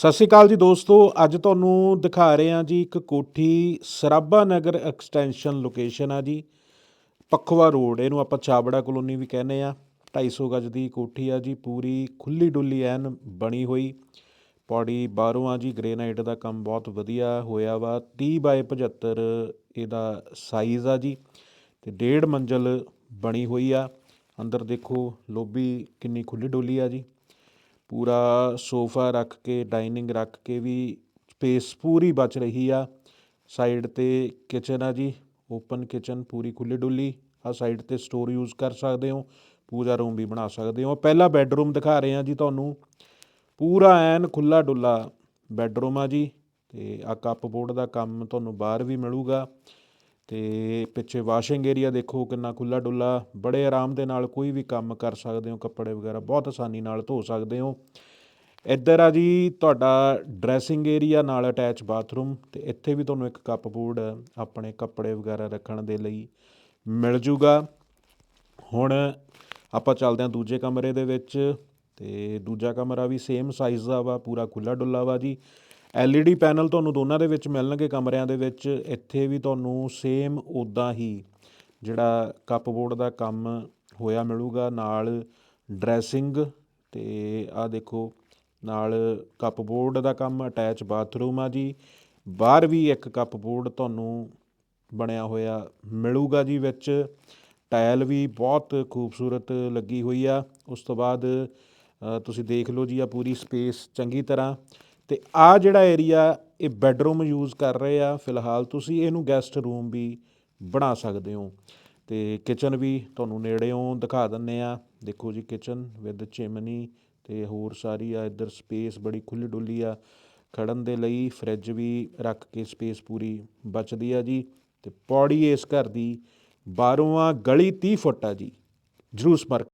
ਸਤਿ ਸ਼੍ਰੀ ਅਕਾਲ ਜੀ ਦੋਸਤੋ, ਅੱਜ ਤੁਹਾਨੂੰ ਦਿਖਾ ਰਹੇ ਹਾਂ ਜੀ ਇੱਕ ਕੋਠੀ ਸਰਾਭਾ ਨਗਰ ਐਕਸਟੈਂਸ਼ਨ ਲੋਕੇਸ਼ਨ ਆ ਜੀ। ਪਖਵਾ ਰੋਡ, ਇਹਨੂੰ ਆਪਾਂ ਚਾਬੜਾ ਕਲੋਨੀ ਵੀ ਕਹਿੰਦੇ ਆ 250 ਗਜ ਦੀ ਕੋਠੀ ਆ ਜੀ, ਪੂਰੀ ਖੁੱਲੀ ਡੁੱਲੀ ਐਨ ਬਣੀ ਹੋਈ। ਪੌੜੀ ਬਾਹਰੋਂ ਆ ਜੀ ਗ੍ਰੇਨਾਈਟ ਦਾ ਕੰਮ ਬਹੁਤ ਵਧੀਆ ਹੋਇਆ ਵਾ 30 ਬਾਏ 75 ਇਹਦਾ ਸਾਈਜ਼ ਆ ਜੀ ਤੇ ਡੇਢ ਮੰਜ਼ਲ ਬਣੀ ਹੋਈ ਆ। ਅੰਦਰ ਦੇਖੋ, ਲੋਬੀ ਕਿੰਨੀ ਖੁੱਲੀ ਡੋਲੀ ਆ ਜੀ। ਪੂਰਾ ਸੋਫਾ ਰੱਖ ਕੇ ਡਾਈਨਿੰਗ ਰੱਖ ਕੇ ਵੀ ਸਪੇਸ ਪੂਰੀ ਬਚ ਰਹੀ ਆ। ਸਾਈਡ ਤੇ ਕਿਚਨ ਆ ਜੀ। ਓਪਨ ਕਿਚਨ ਪੂਰੀ ਖੁੱਲੀ ਡੁੱਲੀ। ਆ ਸਾਈਡ ਤੇ ਸਟੋਰ ਯੂਜ਼ ਕਰ ਸਕਦੇ ਹੋ। ਪੂਜਾ ਰੂਮ ਵੀ ਬਣਾ ਸਕਦੇ ਹੋ। ਪਹਿਲਾ ਬੈੱਡਰੂਮ ਦਿਖਾ ਰਹੇ ਆ ਜੀ ਤੁਹਾਨੂੰ। ਪੂਰਾ ਐਨ ਖੁੱਲਾ ਡੁੱਲਾ ਬੈੱਡਰੂਮ ਆ ਜੀ। ਤੇ ਆ ਕੱਪ ਬੋਰਡ ਦਾ ਕੰਮ ਤੁਹਾਨੂੰ ਬਾਹਰ ਵੀ ਮਿਲੂਗਾ। ਅਤੇ ਪਿੱਛੇ ਵਾਸ਼ਿੰਗ ਏਰੀਆ ਦੇਖੋ ਕਿੰਨਾ ਖੁੱਲ੍ਹਾ ਡੁੱਲਾ ਬੜੇ ਆਰਾਮ ਦੇ ਨਾਲ ਕੋਈ ਵੀ ਕੰਮ ਕਰ ਸਕਦੇ ਹੋ, ਕੱਪੜੇ ਵਗੈਰਾ ਬਹੁਤ ਆਸਾਨੀ ਨਾਲ ਧੋ ਸਕਦੇ ਹੋ। ਇੱਧਰ ਆ ਜੀ ਤੁਹਾਡਾ ਡਰੈਸਿੰਗ ਏਰੀਆ ਨਾਲ ਅਟੈਚ ਬਾਥਰੂਮ ਅਤੇ ਇੱਥੇ ਵੀ ਤੁਹਾਨੂੰ ਇੱਕ ਕੱਪ ਬੋਰਡ ਆਪਣੇ ਕੱਪੜੇ ਵਗੈਰਾ ਰੱਖਣ ਦੇ ਲਈ ਮਿਲ ਜੂਗਾ। ਹੁਣ ਆਪਾਂ ਚੱਲਦੇ ਹਾਂ ਦੂਜੇ ਕਮਰੇ ਦੇ ਵਿੱਚ ਅਤੇ ਦੂਜਾ ਕਮਰਾ ਵੀ ਸੇਮ ਸਾਈਜ਼ ਦਾ ਵਾ, ਪੂਰਾ ਖੁੱਲਾ ਡੁੱਲਾ ਵਾ ਜੀ। LED ਪੈਨਲ ਤੁਹਾਨੂੰ ਦੋਨਾਂ ਦੇ ਵਿੱਚ ਮਿਲਣਗੇ ਕਮਰਿਆਂ ਦੇ ਵਿੱਚ। ਇੱਥੇ ਵੀ ਤੁਹਾਨੂੰ ਸੇਮ ਉਦਾਂ ਹੀ ਜਿਹੜਾ ਕੱਪਬੋਰਡ ਦਾ ਕੰਮ ਹੋਇਆ ਮਿਲੂਗਾ। ਨਾਲ ਡਰੈਸਿੰਗ ਤੇ ਆ ਦੇਖੋ, ਨਾਲ ਕੱਪਬੋਰਡ ਦਾ ਕੰਮ ਅਟੈਚ ਬਾਥਰੂਮ ਆ ਜੀ। ਬਾਹਰ ਵੀ ਇੱਕ ਕੱਪਬੋਰਡ ਤੁਹਾਨੂੰ ਬਣਿਆ ਹੋਇਆ ਮਿਲੂਗਾ ਜੀ ਵਿੱਚ। ਟਾਇਲ ਵੀ ਬਹੁਤ ਖੂਬਸੂਰਤ ਲੱਗੀ ਹੋਈ ਆ। ਉਸ ਤੋਂ ਬਾਅਦ ਤੁਸੀਂ ਦੇਖ ਲਓ ਜੀ ਆ ਪੂਰੀ ਸਪੇਸ ਚੰਗੀ ਤਰ੍ਹਾਂ। ਤੇ ਆ ਜਿਹੜਾ ਏਰੀਆ ਇਹ ਬੈੱਡਰੂਮ ਯੂਜ਼ ਕਰ ਰਹੇ ਆ, ਫਿਲਹਾਲ ਤੁਸੀਂ ਇਹਨੂੰ ਗੈਸਟ ਰੂਮ ਵੀ ਬਣਾ ਸਕਦੇ ਹੋ। ਤੇ ਕਿਚਨ ਵੀ ਤੁਹਾਨੂੰ ਨੇੜਿਓਂ ਦਿਖਾ ਦਿੰਨੇ ਆ। ਦੇਖੋ ਜੀ ਕਿਚਨ ਵਿਦ ਚਿਮਨੀ ਤੇ ਹੋਰ ਸਾਰੀ ਆ, ਇੱਧਰ ਸਪੇਸ ਬੜੀ ਖੁੱਲੀ ਡੁੱਲੀ ਆ। ਖੜਨ ਦੇ ਲਈ ਫ੍ਰਿਜ ਵੀ ਰੱਖ ਕੇ ਸਪੇਸ ਪੂਰੀ ਬਚਦੀ ਆ ਜੀ। ਤੇ ਪੌੜੀ ਇਸ ਘਰ ਦੀ ਬਾਹਰੋਂ ਆ, ਗਲੀ 30 ਫੁੱਟ ਆ ਜੀ। ਜਰੂਰ ਸੰਪਰਕ